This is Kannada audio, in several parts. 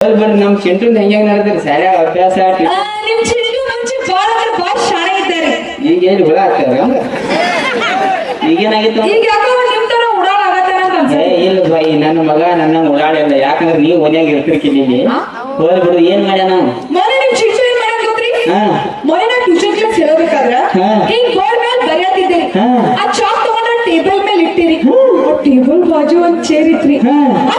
ಹೋಗ್ಲಿ ಬಿಡ್ರಿ ನಮ್ ಚಿಂಟುಂದ್ ಹೆಂಗ್ ಹೆಂಗ್ ನಡೆದ್ರಿ ಶಾಲ್ಯಾಗ ಅಭ್ಯಾಸ ಟಿ- ಆ, ನಿಮ್ ಚಿಂಟು ಮುಂಚೆ ಬಾಳ ಅಂದ್ರೆ ಬಾಳ ಶಾಣೆ ಇದ್ದಾರೆ. ಈಗ ಏನು ಹುಳ ಆಗ್ತಾರ ಈಗೇನಾಗಿತ್ತು? ಈಗ ಯಾಕೋ ನಿಮ್ ತರ ಉಡಾಳ ಆಗತ್ತಾರ ಅಂತ ಏ ಇಲ್ಲ ಬೈ ನನ್ನ ಮಗ ನನ್ನ ಓಡಾಡಿಲ್ಲ ಯಾಕಂದ್ರೆ ನೀವು ಓನ್ಯಾಗ ಇರ್ತಿರ್ಕಿಲ್ಲ ಇಲ್ಲಿ ಹೋಗ್ಲಿ ಬಿಡು ಏನ್ ಮಾಡ್ಯಾನ? ಮೊನ್ನೆ ನಿಮ್ ಚಿಂಟು ಏನ್ ಮಾಡಕ್ ಗೊತ್ತ್ರಿ? ಹಾ. ಮೊನ್ನೆ ನಾ ಟ್ಯೂಷನ್ ಕ್ಲಾಸ್ ಹೇಳಬೇಕಾದ್ರ ಹಾ. ಹಿಂಗ್ ಬೋರ್ಡ್ ಮೇಲೆ ಹಾ. ಆ ಚಾಕ್ ತಗೊಂಡ ಟೇಬಲ್ ಮೇಲೆ ಇಟ್ಟಿರಿ. ಟೇಬಲ್ ಬಾಜು ಒಂದ್ ಚೇರ್ ಇತ್ರಿ ಹಾ. ಆ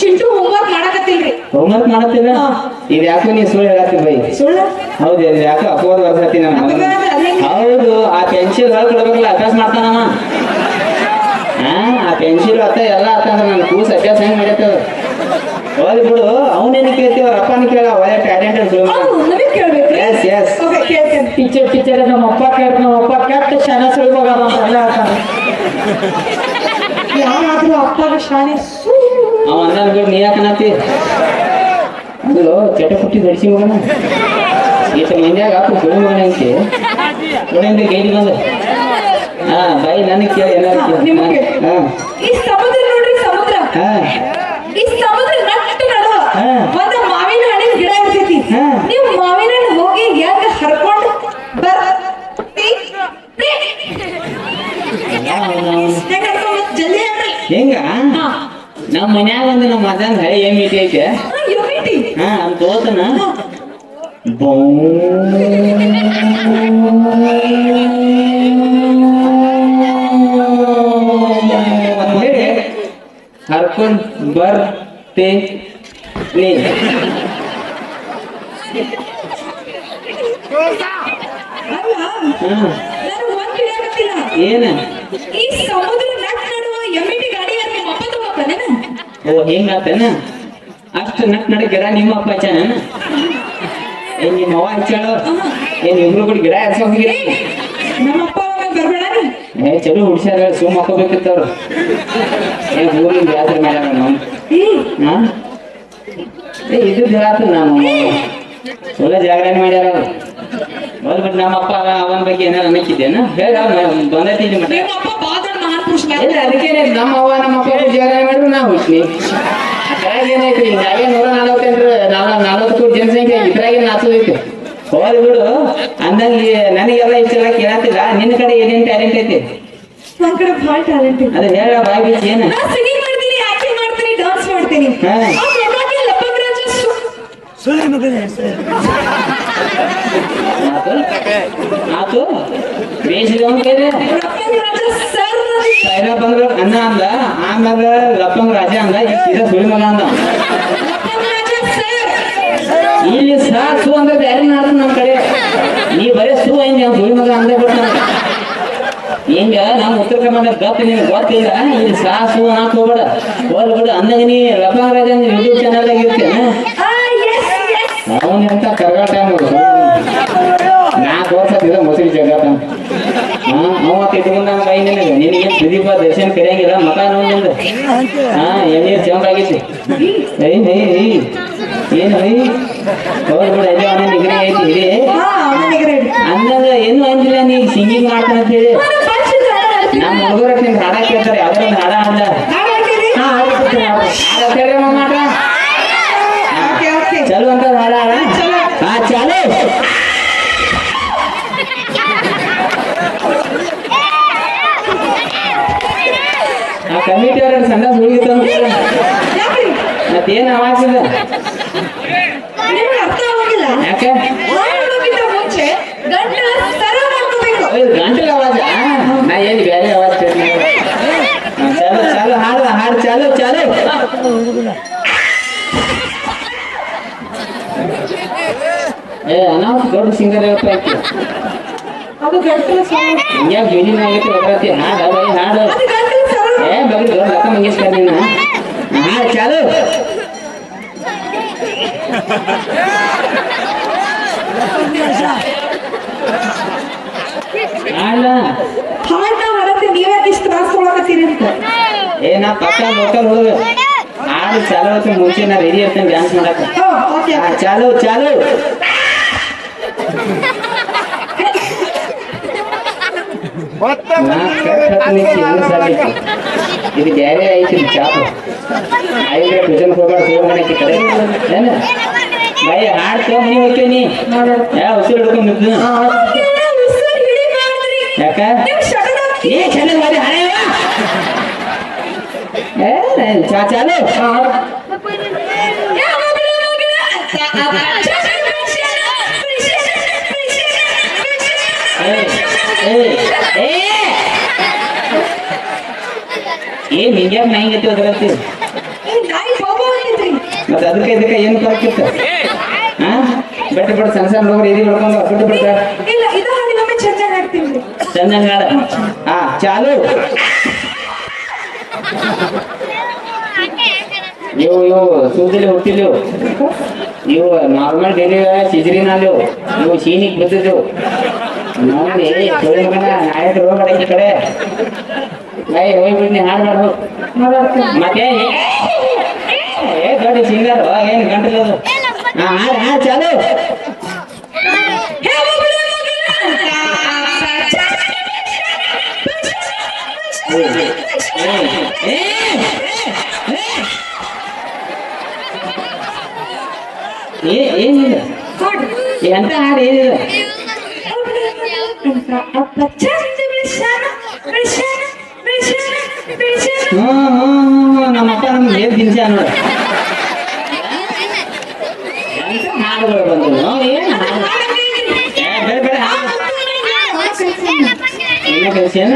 ಚಿಂಟು ಹೋಮ್ವರ್ಕ್ ಮಾಡಕತ್ತಿಲ್ರಿ. ಹೋಮ್ವರ್ಕ್ ಮಾಡತ್ತಿಲ್ಲ? ಇದು ಯಾಕೋ ನೀ ಸುಳ್ಳು ಹೇಳತ್ತಿ ಬೈ? ಸುಳ್ಳು? ಹೌದು ಇದು ಯಾಕೋ ಅಪವಾದ ಬರ್ಸತ್ತಿ ನಾನು? ಹೌದು ಆ ಪೆನ್ಸಿಲ್ ಹೊರಗೆ ಕೊಡ್ಬೇಕಲ್ಲ ಅಭ್ಯಾಸ ಮಾಡ್ತಾನವ ಹಾ ಆ ಪೆನ್ಸಿಲ್ ಅತ್ತ ಎಲ್ಲ ಅತ್ತ ನನ್ನ ಕೂಸ್ ಅಭ್ಯಾಸ ಹೆಂಗ್ ಮಾಡತ್ತವ ಹೋಗಿ ಬಿಡು ಅವನೇನು ಕೇಳ್ತೀವ ಅಪ್ಪನ ಕೇಳ ಒಳ್ಳೆ ಟ್ಯಾಲೆಂಟೆಡ್. ಓಕೆ ಕೇಳ್ತೇನೆ ಟೀಚರ್ ಟೀಚರ್ ನಮ್ಮ ಅಪ್ಪ ಕೇಳ್ತ ನಮ್ಮ ಅಪ್ಪ ಕೆಟ್ಟ ಶಾನ ಸುಳ್ಬೋಗ ಅಂತ ಎಲ್ಲ ಹೇಳ್ತಾರೆ. ಯಾರಾದ್ರೂ ಅಪ್ಪಗ ಶಾನೆ ಸೂ ಅವ ಬಿಡು ನೀ ಯಾಕನತಿ ಅದು ಕೆಟ್ಟ ಪುಟ್ಟಿ ಧರಿಸಿ ಮಗನ. ಈತ ಮಂದ್ಯಾಗ ಹಾಕು ಗುಳಿ ಮಗನ ಅಂತೆ ಗುಳಿಂದ ಗೈಡಿ ಬಂದ? ಹಾ ಬೈ ನನಗೆ ಕೇಳಿ? ಹಾ. ಈ ಸಮುದ್ರ ನೋಡ್ರಿ ಸಮುದ್ರ. ಈ ಸಮುದ್ರ ನಟ್ಟು ನಡು. ಹಾ. ಮಾವಿನ ಹಣ್ಣಿನ ಗಿಡ ಇರ್ತೈತಿ. ನೀವು ಮಾವಿನ ಹಣ್ಣು ಹೋಗಿ ಹೆಂಗ ಹರ್ಕೊಂಡು ಬರ್ತಿ? ಹೆಂಗ್ ಜಲ್ದಿ. ನಮ್ಮ ಮನ್ಯಾಗ ಒಂದು ನಮ್ಮ ಮದನ್ ಹಳೆ ಏನ್ ಮೀಟಿ ಐತೆ? ಹಾ, ಅಂತ ತೋತನ. ಹೇಳಿ ಹರ್ಕೊಂಡ್ ಬರ್ತೆ ನೀ. ಏನ? ಈ ಸಮುದ್ರ ನಡುವ ಎಮ್ಮಿಟಿ ಗಾಡಿ ಯಾರು ನಿಮ್ಮ ಅಪ್ಪ ತಗೋತಾನೇನ ಓ ಹಿಂಗಾತನ? ಅಷ್ಟು ನಟ್ ನಡ ಗಿಡ ನಿಮ್ಮ ಅಪ್ಪ ಹಚ್ಚಾನ ಏನ್ ನಿಮ್ಮ ಅವ್ವ ಹಚ್ಚಾಳು ಏನ್ ಇಬ್ರು ಕೂಡ ಗಿಡ ಹಚ್ಚ ಹೋಗಿರಿ ನಮ್ಮ ಅಪ್ಪ ಅವಾಗ ಬರ್ಬೇಡ ಏ ಚಲೋ ಹುಡ್ಸ್ಯಾರ ಸುಮ್ ಹಾಕೋಬೇಕಿತ್ತು ಅವ್ರು ಏ ಊರಿನ ಜಾತ್ರೆ ಮಾಡ್ಯಾರ ನಾನು ಏ ಇದು ಜಾತ್ರೆ ನಾನು ಚಲೋ ಜಾಗರಣೆ ಮಾಡ್ಯಾರ ಅವ್ರು. ಬಂದ್ಬಿಟ್ಟು ನಮ್ಮಪ್ಪ ಅವನ ಬಗ್ಗೆ ಏನಾರು ಅನ್ನಕ್ಕಿದ್ದೇನ? ಹೇಳ ಬಂದೈತಿ ಇಲ್ಲಿ ಇಲ್ಲ ಅದಕ್ಕೇನೆ ನಮ್ಮ ಅವ್ವ ನಮ್ಮ ಅಪ್ಪ ಮಾಡಿದ್ರು ನಾ ಅದ್ರಾಗ ಏನೈತಿ ನಾವೇ ನೂರ ನಲವತ್ತೆಂಟು ನಾವ ನಲವತ್ತು ಕೋಟಿ ಜನಸಂಖ್ಯೆ ಇದ್ರಾಗೆ ನಾಚೋದೈತಿ ಹೋದ್ ಬಿಡು. ಅಂದಂಗೆ ನನಗೆಲ್ಲ ಇಷ್ಟೆಲ್ಲ ಕೇಳತ್ತಿಲ್ಲ. ನಿನ್ನ ಕಡೆ ಏನೇನು ಟ್ಯಾಲೆಂಟ್ ಐತಿ? ನನ್ ಕಡೆ ಭಾಳ ಟ್ಯಾಲೆಂಟ್ ಇದೆ ಅದು ಹೇಳ ಬಾಯ್ ಬೀಚ್ ಏನ? ಸಿಂಗಿಂಗ್ ಮಾಡ್ತೀನಿ ಆಕ್ಟಿಂಗ್ ಮಾಡ್ತೀನಿ ಡಾನ್ಸ್ ಮಾಡ್ತೀನಿ. ಆತು ಆತು ಲಪ್ಪಂಗ್ರಾಜ ಸರ್ ಅಂದ್ರೆ ಅಂದ್ರ ಅನ್ನ ಅಂದ ಆಮ್ಯಾಗ ಲಪ್ಪಂಗ್ ರಾಜ ಅಂದ ಈ ಸೀದಾ ಸುಳಿ ಮಗ ಅಂದ. ಇಲ್ಲಿ ಸಾ ಸು ಅಂದ್ರೆ ಬೇರೆ ನಾಡ್ದು ನಮ್ಮ ಕಡೆ. ನೀ ಬರೇ ಸು ಹಿಂಗ ಸುಳಿ ಮಗ ಅಂದೇ ಬಿಟ್ಟ ಹಿಂಗ ನಮ್ಮ ಉತ್ತರ ಕರ್ನಾಟಕ ಗಪ್ ನಿನ್ ಗೊತ್ತಿಲ್ಲ ಇಲ್ಲಿ ಸಾ ಸು ಅನ್ನಕ್ ಹೋಗ್ಬೇಡ. ಹೋಲ್ ಬಿಡು ಅಂದಾಗ ನೀ ಲಪ್ಪಂಗ್ ರಾಜ ಯೂಟ್ಯೂಬ್ ಚಾನಲ್ ಆಗಿರ್ತೀನಿ ಅವನಿಂತ ಕರ್ಗಾಟ ಎಸ್ ಎಸ್ ಅವನ್ ಎಂತ ಕರ್ಗಾಟ ನಾಲ್ಕು ವರ್ಷ ಇದ ಮೊಸರಿ ಜಗತ್ತ ಹಾ ಅವ ತಿಟ್ಕೊಂಡ ಕೈ ನಿನಗೆ ಸುದೀಪ ದರ್ಶನ್ ಕರೆಯಂಗಿಲ್ಲ ಮಕ ನೋಡಿಂದ ಹಾ ಎಣ್ಣೆ ಚೌಂಡ್ ಆಗೈತಿ ಐ ನೈ ಐ ಏನು ಐ ಹೋಗಿ ಬಿಡ ಎಲ್ಲಿ ಅವನ ನಿಗ್ರಿ ಐತಿ ಹಿಡಿ ಅಂದಾಗ ಏನು ಅಂದಿಲ್ಲ ನೀ ಸಿಂಗಿಂಗ್ ಮಾಡ್ತಾನ ಅಂತ ಹೇಳಿ. ನಮ್ಮ ಹುಡುಗರ ಹಾಡ ಕೇಳ್ತಾರೆ ಯಾವ್ದಾರ ಹಾಡ ಹಾಡ ಹಾಡ್ತೀನಿ ಹಾ ಹಾಡ್ತೀನಿ ಹಾಡ ಕೇಳ್ರಿ ಮಾಡ ಓಕೆ ಓಕೆ ಚಲೋ ಅಂತ ಹಾಡ ಹಾಡ ಹಾ ಚಾಲು ಆ ಕಮಿಟಿ ಅವ್ರ ಸಣ್ಣ ಸುಳಿಗಿತ್ತ ಯಾಕ್ರಿ ಮತ್ತೇನ್ ಆವಾಜ್ ಇಲ್ಲ ಅರ್ಥ ಯಾಕೆ? ಮುಂಚೆ ಗಂಟಲ ಆವಾಜ ನಾ ಏನು ಬೇರೆ ಆವಾಜ್ ಚಲೋ ಚಾಲು ಹಾಡು ಹಾಡು ಚಾಲು ಚಾಲು. ಏ ಅನಾಥ ದೊಡ್ಡ ಸಿಂಗರ್ ಹೇಳ್ತಾ ಅದು ಗಂಟಲ ಆಗೈತಿ ಹೋಗ್ತಿ ಹಾಡು ಏ ಬಗ್ಗೆ ದೊಡ್ಡ ಲಕ್ಕ ಮಂಗೇಶ್ಕರ್ ನೀನು. ಹಾಡು ಚಾಲು. ಅಲ್ಲ ಹಾಡ್ ನಾ ಹಾಡತ್ತೆ ನೀವ್ಯಾಕೆ ಇಷ್ಟು ತ್ರಾಸ ತೊಗೊಳಕತ್ತೀರಿ ಅಂತ ಏ ನಾ ಪಕ್ಕ ಲೋಕಲ್ ಹುಡುಗ ಹಾಡು ಚಾಲು ಹೊತ್ತು ಮುಂಚೆ ನಾ ರೆಡಿ ಇರ್ತೇನೆ ಡ್ಯಾನ್ಸ್ ಮಾಡಕ್ಕೆ. ಹಾ ಓಕೆ ಆ, ಚಾಲು ಚಾಲು. ನಾ ಇದು ಬೇರೆ ಐತಿ ಇದು ಚಾಪು ಐದ್ರೆ ಟ್ಯೂಷನ್ ಹೋಗ್ಬೇಡ ಹೋಗ್ಬೇಡಕ್ಕೆ ಕಡೆ ಏನು? ಬೈ ಹಾಡು ತಗೋ ಮನೆ ಹೋಗ್ತೇನಿ ಯಾ ಉಸಿರು ಹಿಡ್ಕೊಂಡು ನಿಂತು ಉಸಿರು ಹಿಡಿಬಾರ್ದ್ರಿ. ಯಾಕ? ನೀವು sudden ಆಗಿ- ಏ ಚಂದ ಮಾಡಿ ಹಳೆಯವ ಏ ಚಾ ಚಾಲು ಏ, ಮಗಳ, ಮಗಳ. ಏ ಏ ಏ ಏನ್ ಹಿಂಗ್ಯಾಕ ನಾ ಹಿಂಗೈತಿ ಅದ್ರತ್ತಿ. ಮತ್ತೆ ಅದಕ್ಕೆ ಇದಕ್ಕೆ ಏನು ಫರಕ್ಕಿತ್ತು ಹಾ ಬೆಟ್ಟ ಬಿಡ ಸಣ್ಣ ಸಣ್ಣ ಹುಡುಗರು ಎದಿ ಹೊಡ್ಕೊಂಡು ಬಿಟ್ಟು ಬಿಡ್ತ ಇಲ್ಲ ಇದು ಹಾಡಿ ಒಮ್ಮೆ ಚೆನ್ನಾಗಿ ಹಾಡ್ತೀನಿ ಚಂದಂಗ ಹಾಡ ಹಾ ಚಾಲು. ಇವು ಇವು ಸೂಜಿಲಿ ಹುಟ್ಟಿಲ್ಲ ಇವು ನಾರ್ಮಲ್ ಡೈಲಿ ಸಿಜರಿನ್ ಅಲ್ಲಿವು ಇವು ಸೀನಿಗೆ ಬಿದ್ದಿದ್ದೆವು ನೋಡಿ ತೊಳಿ ಮಗನ ನಾಯಕ ಹೋಗ್ಬೇಡ ಈ ಕಡೆ. ನೈ ಹೋಗ್ಬಿಡ್ನಿ ಹಾಡು ಮಾಡು ಮತ್ತೆ ಏ ದೊಡ್ಡ ಸಿಂಗರ್ ಏನು ಗಂಟಲದು ಹಾಡು ಹಾಡು ಚಾಲು ಏ, ಏ, ಏ, ಏನಿಲ್ಲ ಎಂತ ಹಾಡು ಅನ್ನೋದು ಹೇಳಿ ತಿನ್ಸ ಹಾಡುಗಳು ಬಂದು ಏನು ಬೇರೆ ಹಾಡು. ಕಲ್ಸ್ಯಾನ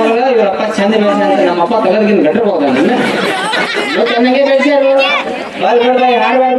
ಮಗಳ ಇವ್ರ ಅಪ್ಪ ಚಂದ ಬೆಳೆಸ ನಮ್ಮ ಅಪ್ಪ ಕಲರ್ಗಿಂದ ಗಟ್ರ ಹೋದ ನನ್ನ ಚೆನ್ನಾಗೆ ಬೆಳೆಸ್ಯಾರ ಬಾಯ್ ಬಾಯ್ ಹಾಡು ಬಾಯ್